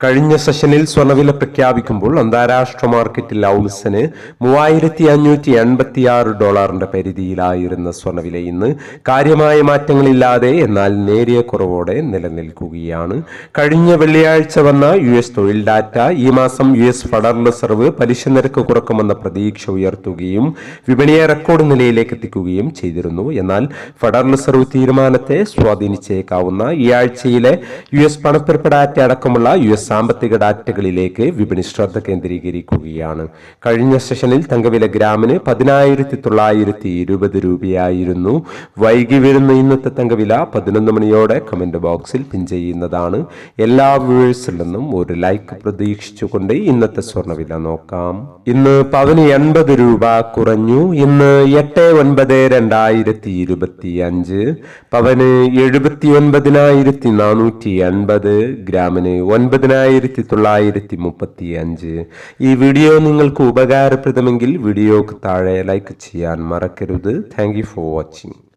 കഴിഞ്ഞ സെഷനിൽ സ്വർണവില പ്രഖ്യാപിക്കുമ്പോൾ അന്താരാഷ്ട്ര മാർക്കറ്റിൽ ഔൺസിന് മൂവായിരത്തി അഞ്ഞൂറ്റി എൺപത്തി ആറ് ഡോളറിന്റെ പരിധിയിലായിരുന്ന സ്വർണവില ഇന്ന് കാര്യമായ മാറ്റങ്ങളില്ലാതെ എന്നാൽ നേരിയ കുറവോടെ നിലനിൽക്കുകയാണ്. കഴിഞ്ഞ വെള്ളിയാഴ്ച വന്ന യു എസ് തൊഴിൽ ഡാറ്റ ഈ മാസം യു എസ് ഫെഡറൽ റിസർവ് പലിശ നിരക്ക് കുറക്കുമെന്ന പ്രതീക്ഷ ഉയർത്തുകയും വിപണിയെ റെക്കോർഡ് നിലയിലേക്ക് എത്തിക്കുകയും ചെയ്തിരുന്നു. എന്നാൽ ഫെഡറൽ റിസർവ് തീരുമാനത്തെ സ്വാധീനിച്ചേക്കാവുന്ന ഈ ആഴ്ചയിലെ യു എസ് പണപ്പെരുപ്പ് ഡാറ്റ അടക്കമുള്ള യു എസ് സാമ്പത്തിക ഡാറ്റകളിലേക്ക് വിപണി ശ്രദ്ധ കേന്ദ്രീകരിക്കുകയാണ്. കഴിഞ്ഞ സെഷനിൽ തങ്കവില ഗ്രാമിന് പതിനായിരത്തി തൊള്ളായിരത്തി ഇരുപത് രൂപയായിരുന്നു. വൈകി വരുന്ന ഇന്നത്തെ തങ്കവില പതിനൊന്ന് മണിയോടെ കമന്റ് ബോക്സിൽ പിൻ ചെയ്യുന്നതാണ്. എല്ലാ വ്യൂവേഴ്സിൽ നിന്നും ഒരു ലൈക്ക് പ്രതീക്ഷിച്ചുകൊണ്ട് ഇന്നത്തെ സ്വർണവില നോക്കാം. ഇന്ന് പവന് എൺപത് രൂപ കുറഞ്ഞു. ഇന്ന് എട്ട് ഒൻപത് രണ്ടായിരത്തി ഇരുപത്തി അഞ്ച് പവന് എഴുപത്തി ഒൻപതിനായിരത്തി നാനൂറ്റി എൺപത് ഗ്രാമിന് ഒൻപതിനായിരത്തി തൊള്ളായിരത്തി മുപ്പത്തി അഞ്ച് ഈ വീഡിയോ നിങ്ങൾക്ക് ഉപകാരപ്രദമെങ്കിൽ വീഡിയോക്ക് താഴെ ലൈക്ക് ചെയ്യാൻ മറക്കരുത്. Thank for watching